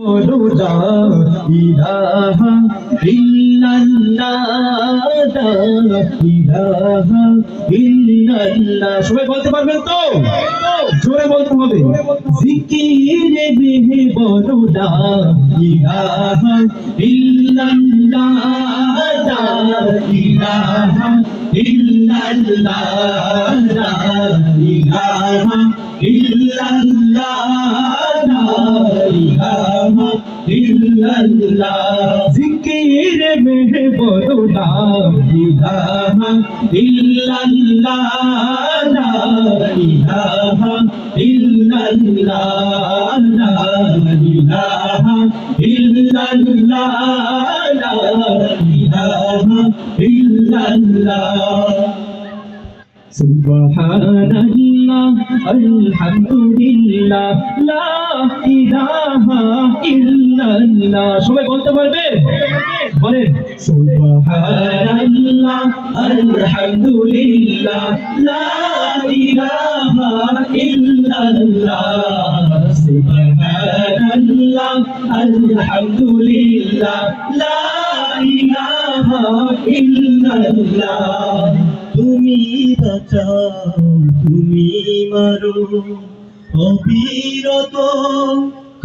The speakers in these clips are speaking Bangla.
বলো লা ইলাহা ইল্লাল্লাহ সবাই বলতে পারবেন তো? জোরে বলতে হবে। জিকিরে বিহি বলো লা ইলাহা ইল্লাল্লাহ ইলাহা ইল্লাল্লাহ ইলাহা ইল্লাল্লাহ। জিকির में বলো লা ইলাহা ইল্লাল্লাহ লা ইলাহা, ইল্লাল্লাহ লা ইলাহা। ইল্লাল্লাহ লা ইলাহা ইল্লাল্লাহ ইল্লাল্লাহ সবাই বলতে পারবে? বলেন। সুবহানাল্লাহ, আলহামদুলিল্লাহ, লা ইলাহা ইল্লাল্লাহ। সুবহানাল্লাহ, আলহামদুলিল্লাহ, লা ইলাহা ইল্লাল্লাহ। তুমি বাঁচাও, তুমি মারো, অবিরত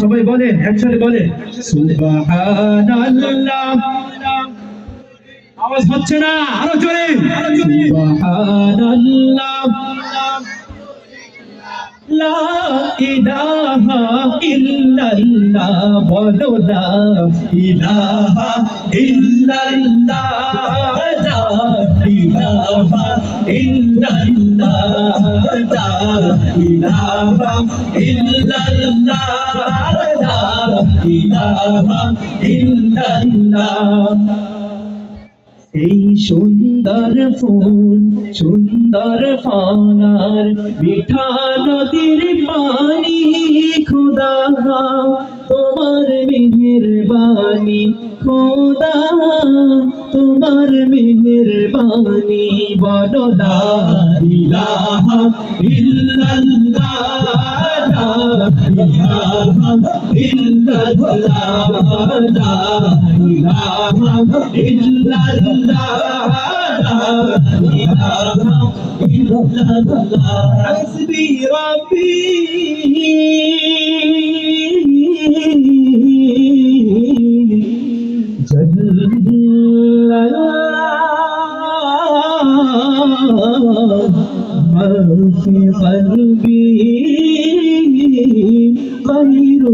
সবাই বলেন একসাথে বলেন সুবহানাল্লাহ আওয়াজ হচ্ছে না? আরও জোরে। সুবহানাল্লাহ। লা এই সুন্দর ফুল, সুন্দর ফানার মিঠা নদীর পানি, খোদা, তোমার মেহেরবানি, খোদা, তোমার মেহেরবানি লা ইলাহা ইল্লাল্লাহ। إلا حسبي ربي في قلبي